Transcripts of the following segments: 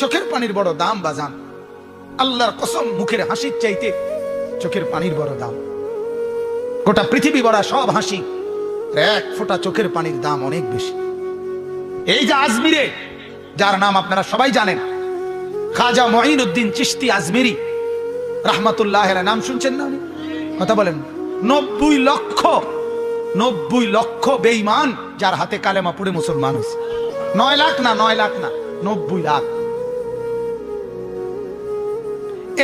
চোখের পানির বড় দাম, বাজান। আল্লাহর কসম, মুখের হাসির চাইতে চোখের পানির বড় দাম। গোটা পৃথিবী বড়া সব হাসি এক ফোঁটা চোখের পানির দাম অনেক বেশি। এই যে আজমিরে, যার নাম আপনারা সবাই জানেন, খাজা মঈনুদ্দিন চিশতি আজমিরি, রাহমাতুল্লাহ নাম শুনছেন না কথা বলেন। নব্বই লক্ষ নব্বই লক্ষ বেঈমান, যার হাতে কালেমা পড়ে মুসলমান হয়েছে। নয় লাখ না, নয় লাখ না, নব্বই লাখ।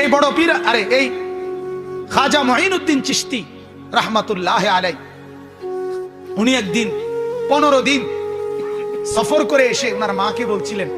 এই বড় পীর, আরে এই খাজা মঈনুদ্দিন চিশতি, রাহমাতুল্লাহ আলাই উনি একদিন পনেরো দিন সফর করে এসে ওনার মাকে বলছিলেন,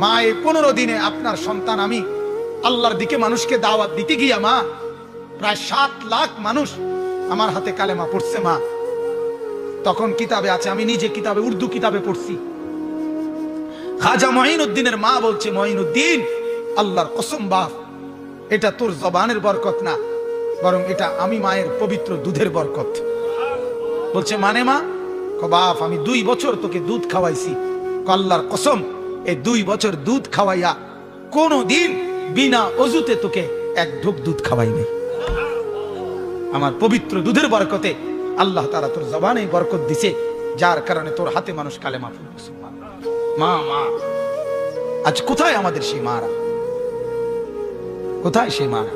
মা, এই পনেরো দিনে আপনার সন্তান আমি আল্লাহর দিকে মানুষকে দাওয়াত দিতে গিয়া, মা, প্রায় সাত লাখ মানুষ আমার হাতে কালেমা পড়ছে, মা। তখন কিতাবে আছে, আমি নিজে কিতাবে, উর্দু কিতাবে পড়ছি। খাজা মঈনুদ্দিনের মা বলছে, মঈনুদ্দিন, আল্লাহর কসম বাপ এটা তোর জবানের বরকত না, বরং এটা আমি মায়ের পবিত্র দুধের বরকত। বলছে মানে মা? বাপ, আমি দুই বছর তোকে দুধ খাওয়াইছি। ক আল্লাহর কসম এই দুই বছর দুধ খাওয়াইয়া কোনো দিন বিনা অজুতে তোকে এক ঢোক দুধ খাওয়াই নাই। আমার পবিত্র দুধের বরকতে আল্লাহ তারা তোর জবানে বরকত দিছে, যার কারণে তোর হাতে মানুষ কালেমা পড়ছে মা মা, আজ কোথায় আমাদের সেই মারা? কোথায় সেই মারা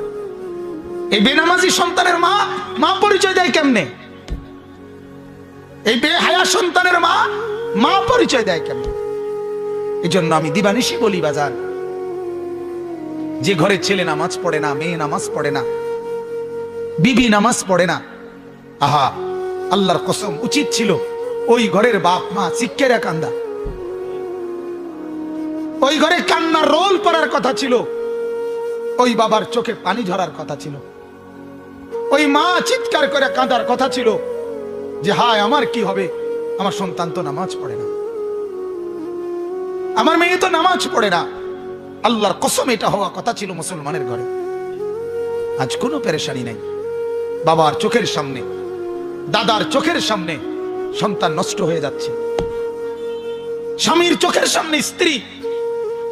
এই বেনামাজি সন্তানের মা? মা পরিচয় দেয় কেমনে? এই বেহায়া সন্তানের মা? মা পরিচয় দেয় কেমনে? এই জন্য আমি দিবানিশি বলি বাজার যে ঘরে ছেলে নামাজ পড়ে না, মেয়ে নামাজ পড়ে না, বিবি নামাজ পড়ে না, আহা, আল্লাহর কসম উচিত ছিল ওই ঘরের বাপ মা শিক্ষেরা কান্দা। ওই ঘরে কান্নার রোল পড়ার কথা ছিল। ওই বাবার চোখে পানি ঝরার কথা ছিল। ওই মা চিৎকার করে কাঁদার কথা ছিল যে, হায়, আমার কি হবে? আমার সন্তান তো নামাজ পড়ে না। আমার মেয়ে তো নামাজ পড়ে না। আল্লাহর কসম, এটা হওয়া কথা ছিল মুসলমানের ঘরে। আজ কোনো পেরেশানি নাই। বাবার চোখের সামনে, দাদার চোখের সামনে সন্তান নষ্ট হয়ে যাচ্ছে। স্বামীর চোখের সামনে স্ত্রী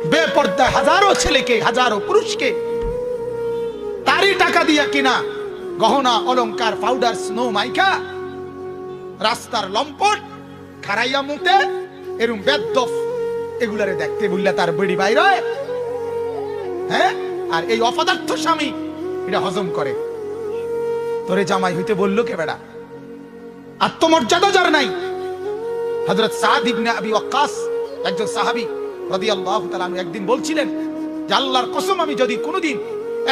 বেপর্দা হাজারো ছেলেকে, হাজারো পুরুষকে তারই টাকা দিয়া কিনা। গহনা, অলংকার পাউডার স্নো মাইকা, রাস্তার লম্পট খারাইয়া মুতে, এরম বেদ্দফ এগুলারে দেখতে বললে তার বেড়ি বাইরে হ্যাঁ। আর এই অপদার্থ স্বামী, এটা হজম করে। তোরে জামাই হইতে বলল কে বেড়া? আত্মমর্যাদা যার নাই। হজরত সাদ ইবনে আবি ওয়াক্কাস, একজন সাহাবী, রাদিয়াল্লাহু তাআলা একদিন বলছিলেন যে, আল্লাহর কসম আমি যদি কোনোদিন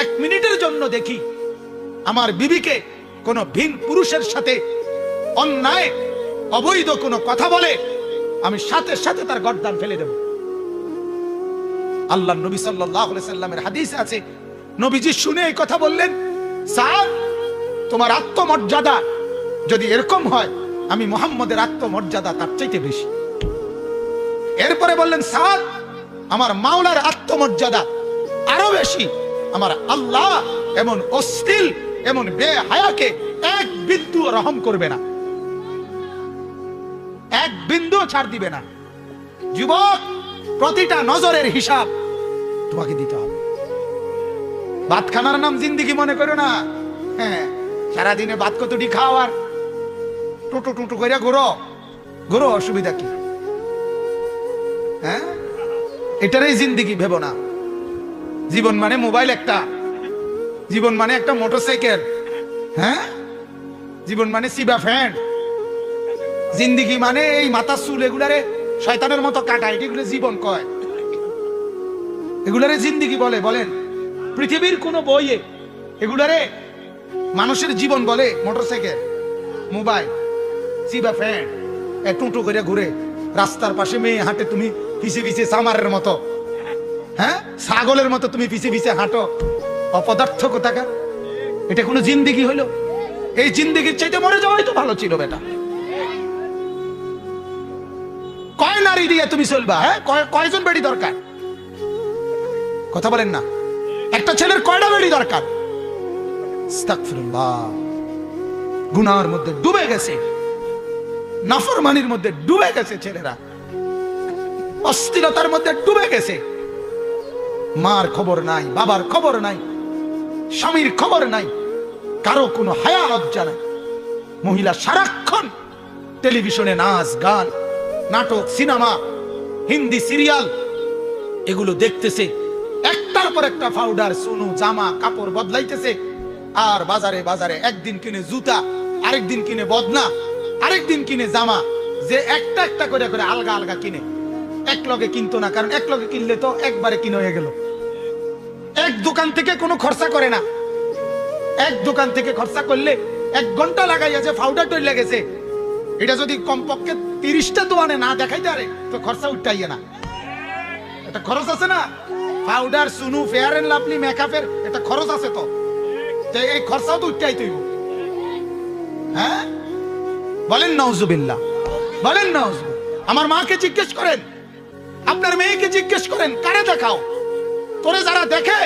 এক মিনিটের জন্য দেখি। আমার বিবিকে কোনো ভিন পুরুষের সাথে অন্যায়, অবৈধ কোনো কথা বলে আমি সাথে সাথে তার গর্দান ফেলে দেব। আল্লাহ নবী সাল্লামের হাদিস আছে, নবীজি শুনে এই কথা বললেন সাদ তোমার আত্মমর্যাদা যদি এরকম হয়, আমি মোহাম্মদের আত্মমর্যাদা তার চাইতে বেশি। এরপরে বললেন সাদ আমার মাওলার আত্মমর্যাদা আরও বেশি। আমার আল্লাহ এমন অশ্লীল এমন বেহায়াকে এক বিন্দু রহম করবে না। এক বিন্দু ছাড় দিবে না। যুবক, প্রতিটা নজরের হিসাব তোমাকে দিতে হবে। ভাত খানার নাম জিন্দিগি মনে করো না। হ্যাঁ সারাদিনে ভাত কতটি খাও আর টুটু টুটু করে ঘুরো। ঘুরো, অসুবিধা কি? হ্যাঁ? এটারই জিন্দিগি ভেবো না। জীবন মানে মোবাইল একটা। জীবন মানে একটা মোটরসাইকেল। হ্যাঁ? জীবন মানে সিবা ফ্যান। জিন্দিগি মানে এই মাথার চুল এগুলারে শয়তানের মতো কাটা এগুলো জীবন কয়। এগুলারে জিন্দিগি বলে, বলেন। পৃথিবীর কোন বইয়ে এগুলারে মানুষের জীবন বলে মোটরসাইকেল, মোবাইল সিবা ফ্যান। টুটু করে ঘুরে, রাস্তার পাশে মেয়ে হাঁটে তুমি পিছে পিছে সামারের মতো। হ্যাঁ? ছাগলের মতো তুমি পিছে পিছে হাঁটো। অপদার্থ কোথাকা এটা কোনো জিন্দিগি হইল? এই জিন্দিগির চাইতে মরে যাওয়াই তো ভালো ছিল বেটা। কয় নারী দিয়ে তুমি চলবা হ্যাঁ? কয়- কয়জন বেড়ি দরকার? কথা বলেন না। একটা ছেলের কয়টা বেড়ি দরকার। গুনার মধ্যে ডুবে গেছে। নাফরমানির মধ্যে ডুবে গেছে ছেলেরা। অস্থিরতার মধ্যে ডুবে গেছে। মার খবর নাই, বাবার খবর নাই, স্বামীর খবর নাই, কারও কোনো হায়া লজ্জা নাই। মহিলা সারাক্ষণ টেলিভিশনে নাচ, গান, নাটক, সিনেমা, হিন্দি সিরিয়াল, এগুলো দেখতেছে। একটার পর একটা পাউডার, সোনু, জামা, কাপড় বদলাইতেছে। আর বাজারে বাজারে একদিন কিনে জুতা, আরেকদিন কিনে বদনা, আরেকদিন কিনে জামা, যে একটা একটা করে করে আলগা আলগা কিনে। এক লগে কিনতো না, কারণ এক লগে কিনলে তো একবারে কিনে হয়ে গেল। এক দোকান থেকে কোনো খরচা করে না। এক দোকান থেকে খরচা করলে এক ঘণ্টা লাগাইয়া যে ফাউডার তৈরি লেগেছে এটা যদি কমপক্ষে তিরিশটা দোয়ানে না দেখাইতে পারে, তো খরচা উঠাইয়ে না। এটা খরচ আছে না? পাউডার সুনু, ফেয়ার এন্ড লাভলি, মেকআপের এটা খরচ আছে তো। এই খরচাও তো উঠাই তৈব। হ্যাঁ? বলেন নওজুবিল্লাহ বলেন নওজুব আমার মাকে জিজ্ঞেস করেন। আপনার মেয়েকে জিজ্ঞেস করেন, কারে দেখাও? তোরে যারা দেখে,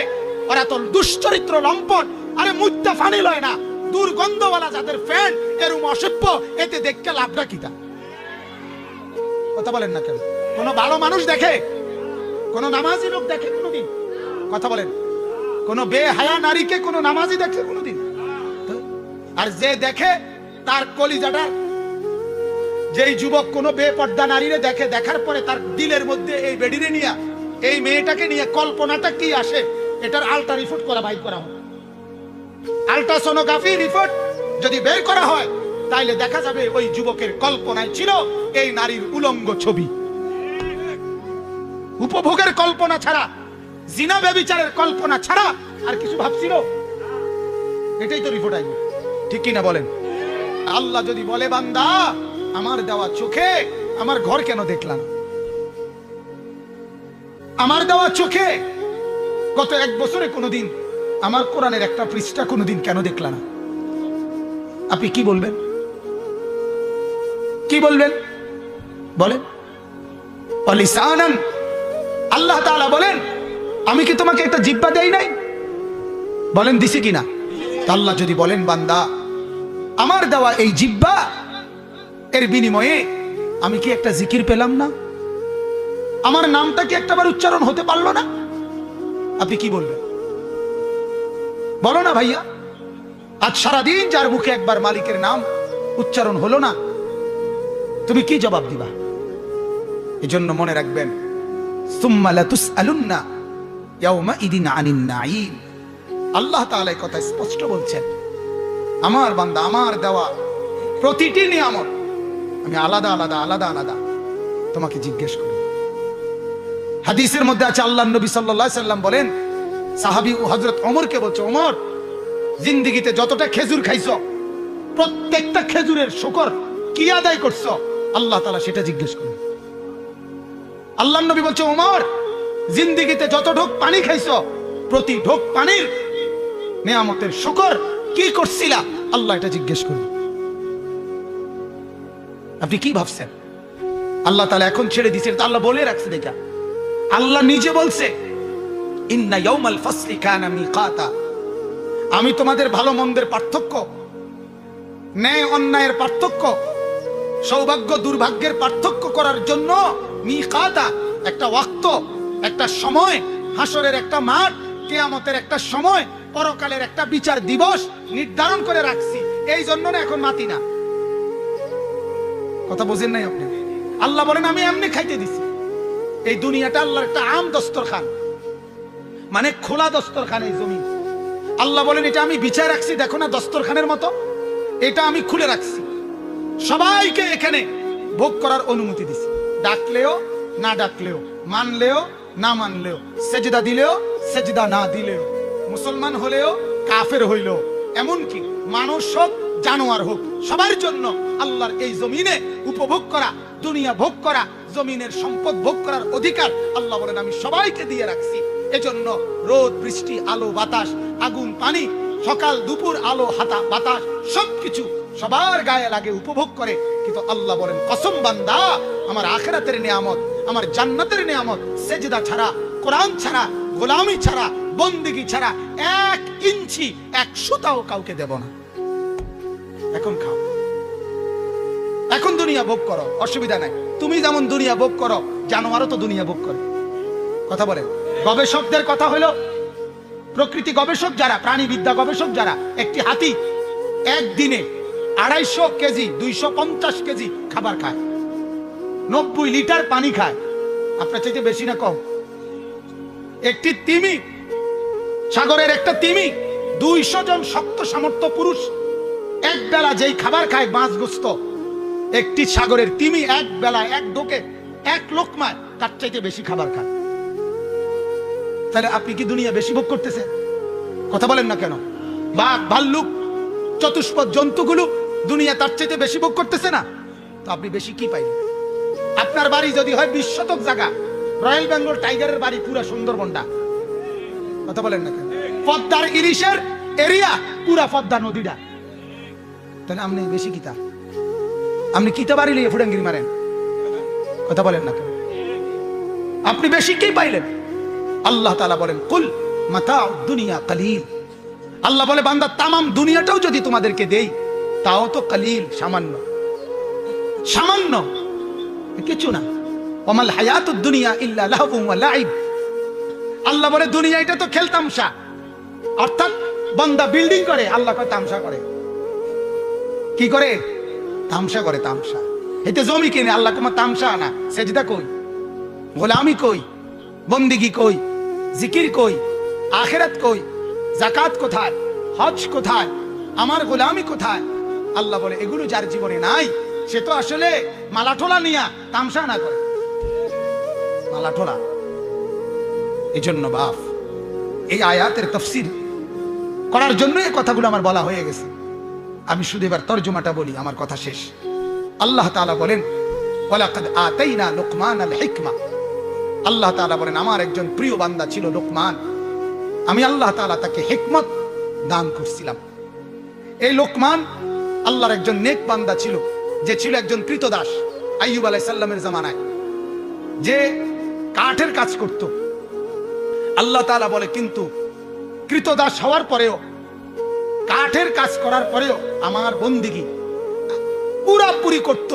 ওরা তোর দুশ্চরিত্র লম্পট, আরে মুদ্দা ফানি লয় না। দুর্গন্ধওয়ালা যাদের ফ্যান এরম অসভ্য, এতে দেখতে লাভটা কিতা কথা বলেন না কেন? কোন ভালো মানুষ দেখে, কোন নামাজি লোক দেখে কোনোদিন? কথা বলেন। কোন বেহায়া নারীকে কোন নামাজি দেখে কোনোদিন? আর যে দেখে, তার কলিজাটা যেই যুবক কোন বেপর্দা নারীরে দেখে, দেখার পরে তার দিলের মধ্যে এই বেডিরে নিয়ে এই মেয়েটাকে নিয়ে কল্পনাটা কি আসে? এটার আলট্রা রিপোর্ট করা বাইর করা হয় আলট্রাসোনোগ্রাফি রিপোর্ট যদি বের করা হয়, তাইলে দেখা যাবে ওই যুবকের কল্পনায় ছিল এই নারীর উলঙ্গ ছবি। উপভোগের কল্পনা ছাড়া, জিনা ব্যবিচারের কল্পনা ছাড়া আর কিছু ভাবছিল? এটাই তো রিপোর্ট আইবে ঠিক কিনা বলেন? আল্লাহ যদি বলে, বান্দা, আমার দেওয়া চোখে, আমার ঘর কেন দেখলাম? আমার দেওয়া চোখে। গত এক বছরে কোনোদিন আমার কোরআনের একটা পৃষ্ঠা কোনোদিন কেন দেখলা না? আপনি কি বলবেন? কি বলবেন? বলেন। অলিসানান। আল্লাহ তাআলা বলেন, আমি কি তোমাকে একটা জিব্বা দেই নাই? বলেন, দিছি কিনা আল্লাহ যদি বলেন, বান্দা, আমার দেওয়া এই জিব্বা এর বিনিময়ে আমি কি একটা জিকির পেলাম না? আমার নামটা কি একটাবার উচ্চারণ হতে পারল না? আপনি কি বলবেন বলো না ভাইয়া। আজ সারাদিন যার মুখে একবার মালিকের নাম উচ্চারণ হলো না, তুমি কি জবাব দিবা? এজন্য মনে রাখবেন আল্লাহ তাআলা কথা স্পষ্ট বলছেন, আমার বান্দা, আমার দেওয়া প্রতিটি নিয়ামত, আমি আলাদা আলাদা আলাদা আলাদা তোমাকে জিজ্ঞেস করি। হাদিসের মধ্যে আছে আল্লাহ নবী সাল্লাম বলেন, সাহাবী ও হযরত ওমরকে বলছে অমর জিন্দিগিতে যতটা খেজুর খাইছো, প্রত্যেকটা খেজুরের শুকর কি আদায় করছ? আল্লাহ তালা সেটা জিজ্ঞেস করুন আল্লাহ নবী বলছে, ওমর, জিন্দিগিতে যত ঢোক পানি খাইছ, প্রতি ঢোক পানির নেয়ামতের শুকর কি করছিলা? আল্লাহ এটা জিজ্ঞেস করুন আপনি কি ভাবছেন? আল্লাহ তালা এখন ছেড়ে তা আল্লাহ বলে রাখছে দেখা আল্লাহ নিজে বলছে ফাসলি আমি তোমাদের ভালো মন্দের পার্থক্য, ন্যায় অন্যায়ের পার্থক্য, সৌভাগ্য দুর্ভাগ্যের পার্থক্য করার জন্য একটা ওয়াক্ত, একটা সময়, হাসরের একটা মাঠ, কেয়ামতের একটা সময়, পরকালের একটা বিচার দিবস নির্ধারণ করে রাখছি। এই জন্য না এখন মাতি না। কথা বোঝেন নাই আপনি? আল্লাহ বলেন, আমি এমনি খাইতে দিছি। এই দুনিয়াটা আল্লাহর একটা আম দস্তরখান। মানে খোলা দস্তরখান এই জমি। আল্লাহ বলেন, এটা আমি বিচার রাখছি, দেখো না দস্তরখানের মতো। এটা আমি খুলে রাখছি। সবাইকে এখানে ভোগ করার অনুমতি দিছি। ডাকলেও, না ডাকলেও, মানলেও, না মানলেও, সেজদা দিলেও, সেজদা না দিলেও, মুসলমান হলেও, কাফের হইলেও, এমনকি মানুষ হোক, জানোয়ার হোক, সবার জন্য আল্লাহর এই জমিনে উপভোগ করা দুনিয়া ভোগ করা, জমিনের সম্পদ ভোগ করার অধিকার আল্লাহ বলেন, আমি সবাইকে দিয়ে রাখছি। এজন্য রোদ, বৃষ্টি, আলো, বাতাস, আগুন, পানি, সকাল, দুপুর, আলো, হাতা, বাতাস, সবকিছু সবার গায়ে লাগে, উপভোগ করে। কিন্তু আল্লাহ বলেন, কসম বান্দা, আমার আখেরাতের নিয়ামত, আমার জান্নাতের নিয়ামত, সেজদা ছাড়া, কোরআন ছাড়া, গোলামি ছাড়া, বন্দিগি ছাড়া, এক ইঞ্চি, এক সুতাও কাউকে দেব না। এখন খাও। এখন দুনিয়া ভোগ করো, অসুবিধা নাই। তুমি যেমন দুনিয়া ভোগ করো, জানোয়ারও তো দুনিয়া ভোগ করে। কথা বলেন গবেষকদের কথা হলো, প্রকৃতি গবেষক যারা, প্রাণীবিদ্যা গবেষক যারা, একটি হাতি একদিনে আড়াইশো কেজি, দুইশো পঞ্চাশ কেজি খাবার খায়। নব্বই লিটার পানি খায়। আপনার চাইতে বেশি না কম? একটি তিমি, সাগরের একটা তিমি, দুইশো জন শক্ত সামর্থ্য পুরুষ এক বেলা যেই খাবার খায়, মাছ গোস্ত একটি সাগরের তিমি এক বেলা এক ডোকে এক লোকমায় তার চাইতে বেশি খাবার খায়। তাহলে আপনি কি দুনিয়া বেশি ভোগ করতেছেন? কথা বলেন না কেন? বাঘ, ভাল্লুক, চতুষ্পদ জন্তুগুলো দুনিয়া তার চাইতে বেশি ভোগ করতেছে না? তো আপনি বেশি কি পাইলেন? আপনার বাড়ি যদি হয় বিশ শতক জায়গা রয়্যাল বেঙ্গল টাইগারের বাড়ি পুরা সুন্দরবনটা। কথা বলেন না কেন? পদ্মার ইলিশের এরিয়া পুরা পদ্মা নদীটা। তাহলে আপনি বেশি কিতা আপনি কিতা বাড়ি লিয়ে ফুডাঙ্গিরি মারেন? কথা বলেন না আপনি বেশি কি পাইলেন? আল্লাহ তালা বলেন, কুল মাতা দুনিয়া কালিল। আল্লাহ বলে, বান্দা, তামাম দুনিয়াটাও যদি তোমাদেরকে দেই, তাও তো কালিল, সামান্য। সামান্য? কিছু না। ওমাল হায়াত দুনিয়া ইল্লা লাইব আল্লাহ বলে দুনিয়া এটা তো খেলতামশা অর্থাৎ, বান্দা বিল্ডিং করে, আল্লাহ তামসা করে। কি করে? তামসা করে তামসা। এতে জমি কিনে, আল্লাহ তোমার তামসা আনা। সেজদা কই? গোলামি কই? বন্দিগি কই? জিকির কই? আখেরাত কই? জাকাত কোথায়? হজ কোথায়? আমার গোলামি কোথায়? আল্লাহ বলে, এগুলো যার জীবনে নাই, সে তো আসলে মালাঠোলা নিয়া তামসা না করে। মালাঠোলা? এই জন্য বাপ, এই আয়াতের তফসির করার জন্য এই কথাগুলো আমার বলা হয়ে গেছে। আমি শুধু এবার তর্জমাটা বলি, আমার কথা শেষ। আল্লাহ তাআলা বলেন আল্লাহ তাআলা বলেন, আমার একজন প্রিয় বান্দা ছিল লোকমান। আমি আল্লাহ তাআলা তাকে হিকমত দান করছিলাম। এই লোকমান আল্লাহর একজন নেক বান্দা ছিল, যে ছিল একজন কৃতদাস আইয়ুব আলাইহিস সালামের জামানায়। যে কাঠের কাজ করত। আল্লাহ তাআলা বলে, কিন্তু কৃতদাস হওয়ার পরেও কাঠের কাজ করার পরেও আমার বন্দিগি পুরাপুরি করত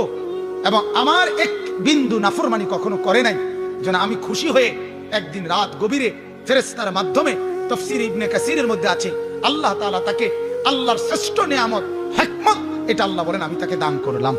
এবং আমার এক বিন্দু নাফরমানি কখনো করে নাই। যেন আমি খুশি হয়ে একদিন রাত গভীরে ফেরেস্তার মাধ্যমে তফসির ইবনে কাসিরের মধ্যে আছে। আল্লাহ তালা তাকে আল্লাহর শ্রেষ্ঠ নিয়ামত, হেকমত, এটা আল্লাহ বলেন, আমি তাকে দান করলাম।